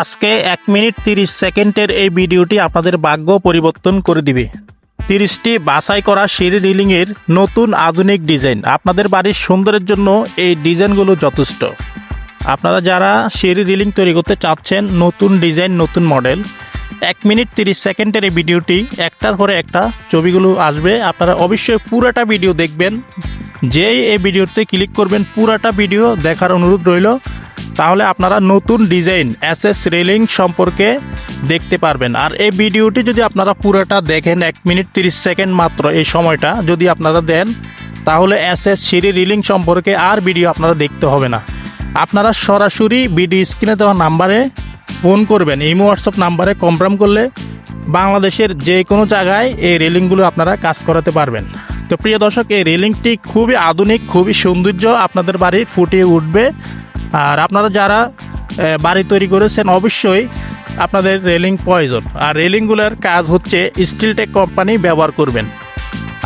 আজকে এক মিনিট তিরিশ সেকেন্ডের এই ভিডিওটি আপনাদের ভাগ্য পরিবর্তন করে দিবে। তিরিশটি বাছাই করা সিঁড়ি রিলিংয়ের নতুন আধুনিক ডিজাইন। আপনাদের বাড়ির সুন্দরের জন্য এই ডিজাইনগুলো যথেষ্ট। আপনারা যারা সিঁড়ি রিলিং তৈরি করতে চাচ্ছেন, নতুন ডিজাইন, নতুন মডেল, এক মিনিট তিরিশ সেকেন্ডের এই ভিডিওটি একটার পরে একটা ছবিগুলো আসবে। আপনারা অবশ্যই পুরাটা ভিডিও দেখবেন। যেই এই ভিডিওতে ক্লিক করবেন, পুরাটা ভিডিও দেখার অনুরোধ রইল। তাহলে আপনারা নতুন ডিজাইন এস রেলিং সম্পর্কে দেখতে পারবেন। আর এই ভিডিওটি যদি আপনারা পুরোটা দেখেন, এক মিনিট তিরিশ সেকেন্ড মাত্র এই সময়টা যদি আপনারা দেন, তাহলে এস সিঁড়ি রিলিং সম্পর্কে আর ভিডিও আপনারা দেখতে হবে না। আপনারা সরাসরি ভিডিও স্ক্রিনে দেওয়া নাম্বারে ফোন করবেন ইমো হোয়াটসঅ্যাপ নাম্বারে কনফার্ম করলে বাংলাদেশের যে কোনো জায়গায় এই রেলিংগুলো আপনারা কাজ করাতে পারবেন। তো প্রিয় দর্শক, এই রেলিংটি খুবই আধুনিক, খুবই সৌন্দর্য আপনাদের বাড়ি ফুটিয়ে উঠবে। আর আপনারা যারা বাড়ি তৈরি করেছেন, অবশ্যই আপনাদের রেলিং প্রয়োজন। আর রেলিংগুলোর কাজ হচ্ছে স্টিল টেক কোম্পানি ব্যবহার করবেন।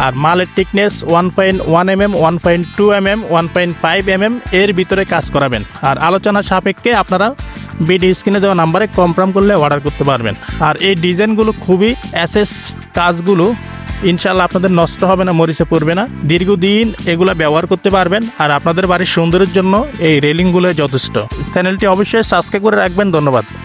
আর মালের thickness one point one M M one point two M M one point five M M এর ভিতরে কাজ করাবেন। আর আলোচনা সাপেক্ষে আপনারা বিডি স্ক্রিনে দেওয়া নাম্বারে কনফার্ম করলে অর্ডার করতে পারবেন। আর এই ডিজাইনগুলো খুবই অ্যাসেস কাজগুলো ইনশাল্লাহ আপনাদের নষ্ট হবে না, মরিচে পড়বে না। দীর্ঘদিন এগুলো ব্যবহার করতে পারবেন আর আপনাদের বাড়ির সৌন্দর্যের জন্য এই রেলিংগুলো যথেষ্ট। চ্যানেলটি অবশ্যই সাবস্ক্রাইব করে রাখবেন, ধন্যবাদ।